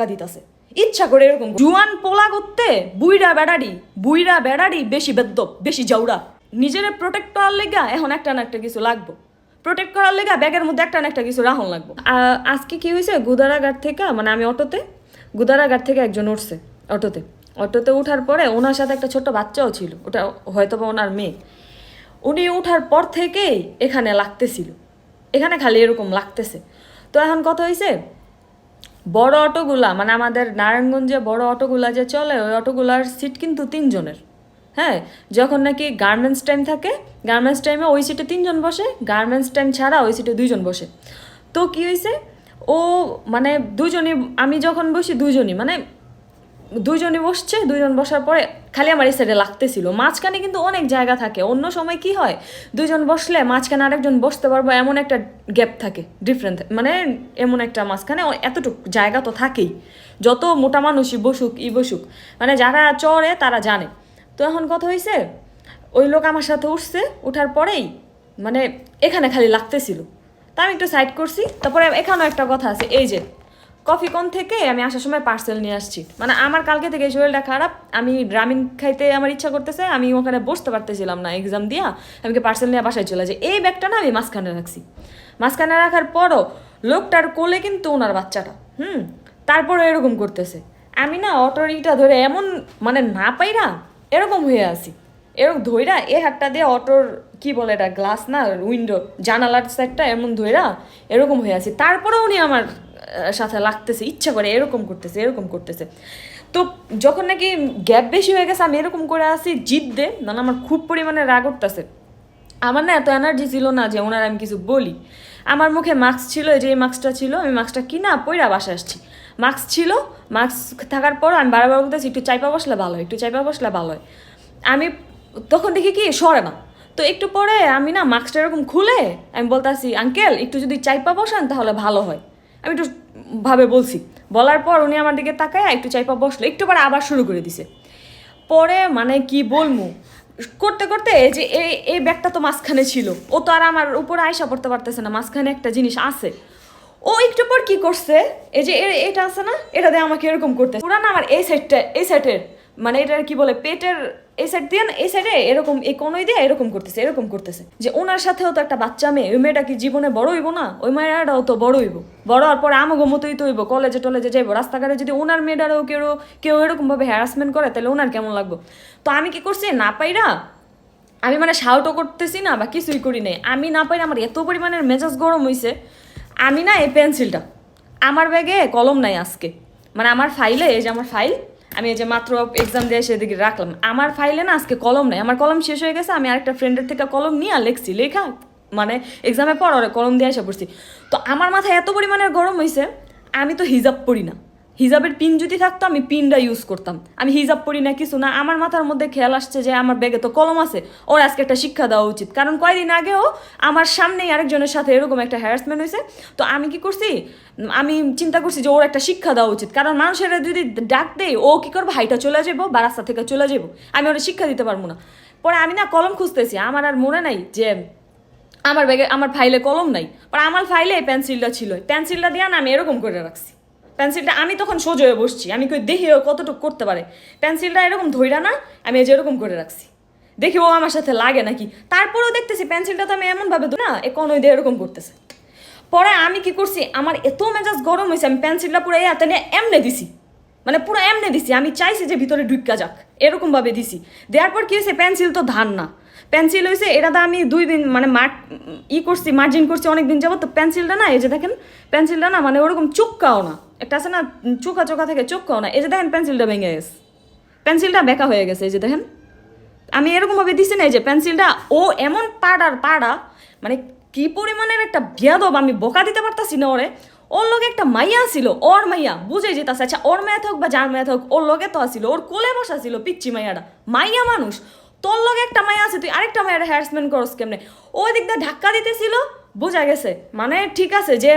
ধাক্কা দিতেছে। ইচ্ছা করে এরকম জুয়ান পোলা করতে বুইরা বেড়ারি বুইরা বেড়ারি বেশি বেদ্যপ বেশি জাউরা। নিজের প্রোটেক্ট করার লেগা এখন একটা না একটা কিছু লাগবো। প্রোটেক্ট করার লেগা ব্যাগের মধ্যে একটা না একটা কিছু রাহন লাগবো। আজকে কি হয়েছে গুদারাঘাট থেকে মানে আমি অটোতে, গুদারাঘাট থেকে একজন উঠছে অটোতে। অটোতে ওঠার পরে ওনার সাথে একটা ছোট্ট বাচ্চাও ছিল, ওটা হয়তো বা ওনার মেয়ে। উনি ওঠার পর থেকেই এখানে লাগতেছিল। এখানে খালি এরকম লাগতেছে। তো এখন কথা হয়েছে বড় অটোগুলা মানে আমাদের নারায়ণগঞ্জে বড় অটোগুলা যে চলে, ওই অটোগুলার সিট কিন্তু তিনজনের। হ্যাঁ যখন নাকি গার্মেন্টস টাইম থাকে গার্মেন্টস টাইমে ওই সিটে তিনজন বসে গার্মেন্টস টাইম ছাড়া ওই সিটে দুইজন বসে। তো কী হয়েছে ও মানে দুজনই, আমি যখন বসি দুজনই মানে দুজনই বসছে দুজন বসার পরে খালি আমার এই সাইডে লাগতেছিল। মাঝখানে কিন্তু অনেক জায়গা থাকে, অন্য সময় কি হয় দুজন বসলে মাঝখানে আরেকজন বসতে পারব, এমন একটা গ্যাপ থাকে ডিফারেন্ট মানে এমন একটা মাঝখানে এতটুকু জায়গা তো থাকেই। যত মোটা মানুষই বসুক, ই বসুক মানে যারা চড়ে তারা জানে। তো এখন কথা হয়েছে ওই লোক আমার সাথে উঠছে, উঠার পরেই মানে এখানে খালি লাগতেছিল। তা আমি একটু সাইড করছি, তারপরে এখানেও একটা কথা আছে, এই যে কফি কন থেকে আমি আসার সময় পার্সেল নিয়ে আসছি। মানে আমার কালকে থেকে শরীরটা খারাপ, আমি গ্রামীণ খাইতে আমার ইচ্ছা করতেছে, আমি ওখানে বসতে পারতেছিলাম না এক্সাম দিয়া, আমি পার্সেল নিয়ে বাসায় চলে যাই। এই ব্যাগটা না আমি মাঝখানে রাখছি। মাঝখানে রাখার পরও লোকটার কোলে কিন্তু ওনার বাচ্চাটা, হুম তারপরে এরকম করতেছে। আমি না অটোর ইটা ধরে এমন মানে না পাইরা এরকম হয়ে আছি। এরকম ধইরা এ হাতটা দিয়ে অটোর কি বলে এটা গ্লাস না উইন্ডো জানালার সাইডটা এমন ধইরা এরকম হয়ে আছি। তারপরেও উনি আমার সাথে লাগতেছে, ইচ্ছা করে এরকম করতেছে এরকম করতেছে। তো যখন নাকি গ্যাপ বেশি হয়ে গেছে, আমি এরকম করে আসি দে মানে আমার খুব পরিমাণে রাগ উঠতেছে। আমার না এত এনার্জি ছিল না যে ওনার আমি কিছু বলি। আমার মুখে মাস্ক ছিল যে মাস্কটা ছিল, আমি মাস্কটা কিনা পইরা বাসা আসছি। মাস্ক ছিল মাস্ক থাকার পর আমি বারবার বলতেছি, একটু চাইপা বসলে ভালো হয়, একটু চাইপা বসলে ভালো হয়। আমি তখন দেখি কি, সরে না। তো একটু পরে আমি না মাস্কটা এরকম খুলে, আমি বলতেছি, আঙ্কেল, একটু যদি চাইপা বসান তাহলে ভালো হয়। আমি একটু ভাবে বলছি। বলার পর উনি আমার দিকে তাকায় একটু চাইপা বসল, একটু পরে আবার শুরু করে দিছে। পরে মানে কি বলব করতে করতে যে এই এই ব্যাগটা তো মাঝখানে ছিল, ও তো আর আমার উপরে আয়সা পড়তে পারতেছে না, মাঝখানে একটা জিনিস আছে। ও একটু পর কি করছে, এই যে এটা আছে না, এটা দিয়ে আমাকে এরকম করতে পুরা না আমার এই সাইডটা এই সাইডের মানে এটার কি বলে, পেটের এই সাইড দিয়ে না, এই সাইডে এরকম, এই কোনোই দিয়ে এরকম করতেছে এরকম করতেছে। যে ওনার সাথেও তো একটা বাচ্চা মেয়ে, ওই মেয়েটা কি জীবনে বড় হইব না? ওই মেয়েটাও তো বড় হইব। বড় হওয়ার পরে আমাগো মতোই তো হইব কলেজে টলেজে যাইবো, রাস্তাঘাটে যদি ওনার মেয়েটারও কেউ কেউ এরকমভাবে হ্যারাসমেন্ট করে, তাহলে ওনার কেমন লাগবে? তো আমি কি করছি, না পাইরা আমি মানে শাউটও করতেছি না বা কিছুই করি নাই। আমি না পাইলে আমার এত পরিমাণের মেজাজ গরম হয়েছে আমি না এই পেন্সিলটা আমার ব্যাগে কলম নাই আজকে। মানে আমার ফাইলে এই যে আমার ফাইল আমি এই যে মাত্র এক্সাম দিয়ে সেদিকে রাখলাম। আমার ফাইলে না আজকে কলম নাই। আমার কলম শেষ হয়ে গেছে, আমি আরেকটা ফ্রেন্ডের থেকে কলম নিয়ে আর লেখছি। লেখা মানে এক্সামে পর ওরা কলম দিয়ে এসে পড়ছি। তো আমার মাথায় এত পরিমাণের গরম হয়েছে আমি তো হিজাব পড়ি না। হিজাবের পিন যদি থাকতো, আমি পিনটা ইউজ করতাম। আমি হিজাব পড়ি না কিছু না, আমার মাথার মধ্যে খেয়াল আসছে যে আমার ব্যাগে তো কলম আছে, ওর আজকে একটা শিক্ষা দেওয়া উচিত। কারণ কয়দিন আগেও আমার সামনেই আরেকজনের সাথে এরকম একটা হ্যারাসমেন্ট হয়েছে। তো আমি কি করছি? আমি চিন্তা করছি যে ওর একটা শিক্ষা দেওয়া উচিত। কারণ মানুষেরা যদি ডাক দেয়, ও কি করব? হাইটা চলে যাব বা রাস্তা থেকে চলে যাব আমি ওরা শিক্ষা দিতে পারব না। পরে আমি না কলম খুঁজতেছি, আমার আর মনে নাই যে আমার ব্যাগে, আমার ফাইলে কলম নাই। পরে আমার ফাইলে পেন্সিলটা ছিল। পেন্সিলটা দিয়ে না আমি এরকম করে রাখছি। পেন্সিলটা আমি তখন সোজা হয়ে বসছি। আমি কই, দেখি ও কতটুকু করতে পারে। পেন্সিলটা এরকম ধইরা না, আমি এই যে এরকম করে রাখছি। দেখি ও আমার সাথে লাগে নাকি। তারপরেও দেখতেছি পেন্সিলটা তো আমি এমনভাবে ধরি না, এ কোনো দিয়ে এরকম করতেছে। পরে আমি কি করছি, আমার এত মেজাজ গরম হয়েছে আমি পেন্সিলটা পুরো এই হাতে নিয়ে এমনে দিছি। মানে পুরো এমনে দিছি, আমি চাইছি যে ভিতরে ঢুকা যাক। এরকমভাবে দিছি। দেওয়ার পর কী হয়েছে পেন্সিল তো ধান না। পেন্সিল হয়েছে এটা তো আমি দুই দিন মানে মার, ই করছি, মার্জিন করছি অনেক দিন যাব তো পেন্সিলটা না, এই যে দেখেন, পেন্সিলটা না মানে ওরকম চোখকাও না। একটা আছে না চোখা চোখা থেকে চোখকাও না। এই যে দেখেন, পেন্সিলটা ভেঙে গেছে। পেন্সিলটা বেঁকা হয়ে গেছে, এই যে দেখেন। আমি এরকমভাবে দিছি না, এই যে পেন্সিলটা, ও এমন পাড়ার পাড়া মানে কি পরিমাণের একটা বিয়াদব, আমি বোকা দিতে পারতাছি না ওরে। ওর লগে একটা মাইয়া ছিল ওর মাইয়া বুঝে যেতাছে। আচ্ছা ওর মেয়ে হোক বা যার মেয়ে হোক ওর লগে তো আসিল ওর কোলে বসা ছিল পিচ্ছি মাইয়াটা। মাইয়া মানুষ। তোর লগে একটা মাইয়া আছে, তুই আরেকটা মাইয়ার হ্যারাসমেন্ট করস কেমনে? ওই দিক দিয়ে ধাক্কা দিতেছিল বোঝা গেছে। মানে ঠিক আছে যে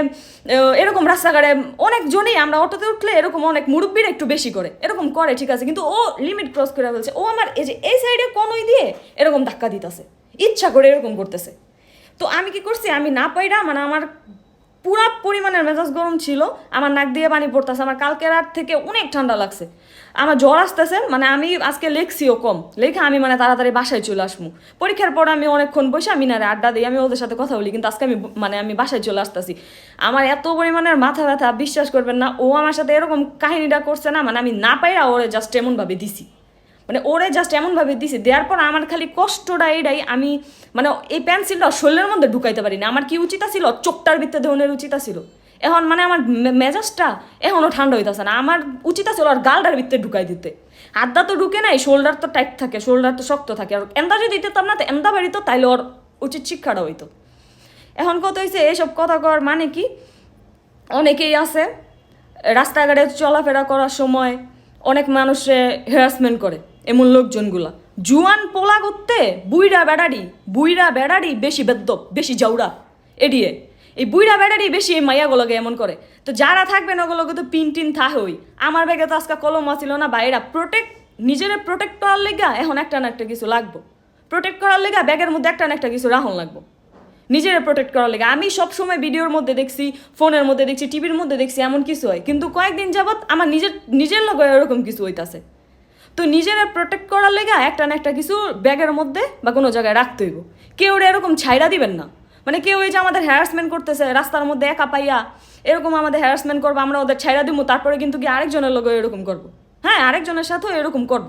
এরকম রাস্তাঘাটে অনেকজনই আমরা অটোতে উঠলে এরকম অনেক মুরব্বীরা একটু বেশি করে, এরকম করে, ঠিক আছে। কিন্তু ও লিমিট ক্রস করে ফেলছে ও আমার এই যে এই সাইডে কোনোই দিয়ে এরকম ধাক্কা দিতেছে। ইচ্ছা করে এরকম করতেছে। তো আমি কি করছি? আমি না পাইরা মানে আমার পুরা পরিমাণের মেজাজ গরম ছিল, আমার নাক দিয়ে পানি পড়তেছে, আমার কালকে রাত থেকে অনেক ঠান্ডা লাগছে। আমার জ্বর আসতেছে মানে আমি আজকে লেখছিও কম লেখা আমি মানে তাড়াতাড়ি বাসায় চলে আসব। পরীক্ষার পর আমি অনেকক্ষণ বসে আমি না আড্ডা দিই, আমি ওদের সাথে কথা বলি, কিন্তু আজকে আমি মানে আমি বাসায় চলে আসতেছি। আমার এত পরিমাণের মাথা ব্যথা, বিশ্বাস করবেন না, ও আমার সাথে এরকম কাহিনীটা করছে না মানে আমি না পাইরা ওরে জাস্ট এমনভাবে দিছি। মানে ওরে জাস্ট এমনভাবে দিছে, দেওয়ার পর আমার খালি কষ্টটা এটাই আমি মানে এই পেন্সিলটা শরীরের মধ্যে ঢুকাইতে পারি না। আমার কি উচিত ছিল চোখটার ভিতরে ধরনের উচিত ছিল এখন মানে আমার মেজাজটা এখনও ঠান্ডা হইতেছে না। আমার উচিত ছিল আর গালটার ভিতরে ঢুকাই দিতে। হাতটা তো ঢুকে নাই শোল্ডার তো টাইট থাকে শোল্ডার তো শক্ত থাকে। আর এন্দা যদি দিতাম না তো এন্দা বাড়িতো তাইলে ওর উচিত শিক্ষাটা হইতো। এখন কত হয়েছে এইসব কথা কর মানে কি? অনেকেই আছে, রাস্তাঘাটে চলাফেরা করার সময় অনেক মানুষে হ্যারাসমেন্ট করে। এমন লোকজনগুলা। জুয়ান পোলা করতে বুইরা বেড়াড়ি বুইরা বেড়াড়ি বেশি বেদ্যপ বেশি জাউরা। এডিয়ে, এই বুইরা বেড়াড়ি বেশি এই মাইয়াগুলোকে এমন করে। তো যারা থাকবেন ওগুলোকে তো পিন টিন থা হই আমার ব্যাগে তো আজকে কলম ছিল না বাইরা। প্রোটেক্ট নিজেরে প্রোটেক্ট করার লেগা এখন একটা না একটা কিছু লাগবো। প্রোটেক্ট করার লেগা ব্যাগের মধ্যে একটা না একটা কিছু রাহন লাগবো। নিজের প্রোটেক্ট করার লেগে। আমি সবসময় ভিডিওর মধ্যে দেখছি, ফোনের মধ্যে দেখছি, টিভির মধ্যে দেখছি এমন কিছু হয়। কিন্তু কয়েকদিন যাবৎ আমার নিজের নিজের লগে এরকম কিছু হইতাছে। তো নিজেরা প্রোটেক্ট করার লেগে একটা না একটা কিছু ব্যাগের মধ্যে বা কোনো জায়গায় রাখতে হইব। কেউ এরকম ছাইড়া দিবেন না। মানে কেউ এই যে আমাদের হ্যারাসমেন্ট করতেছে, রাস্তার মধ্যে একা পাইয়া এরকম আমাদের হ্যারাসমেন্ট করব, আমরা ওদের ছাইড়া দিব তারপরে কিন্তু কি আরেকজনের লগে এরকম করব? হ্যাঁ আরেকজনের সাথেও এরকম করব।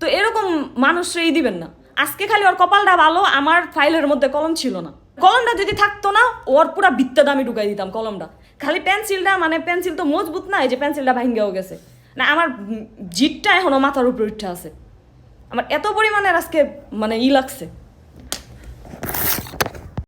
তো এরকম মানুষরাই দিবেন না। আজকে খালি ওর কপালটা ভালো, আমার ফাইলের মধ্যে কলম ছিল না। কলমটা যদি থাকতো না, ওর পুরা বিত্তে দামি ঢুকাই দিতাম কলমটা। খালি পেন্সিলটা মানে পেন্সিল তো মজবুত না এই যে পেন্সিলটা ভাঙ্গেও গেছে। না, আমার জিটটা এখনও মাথার উপর উঠে আছে। আমার এত পরিমাণের আজকে মানে ই লাগছে।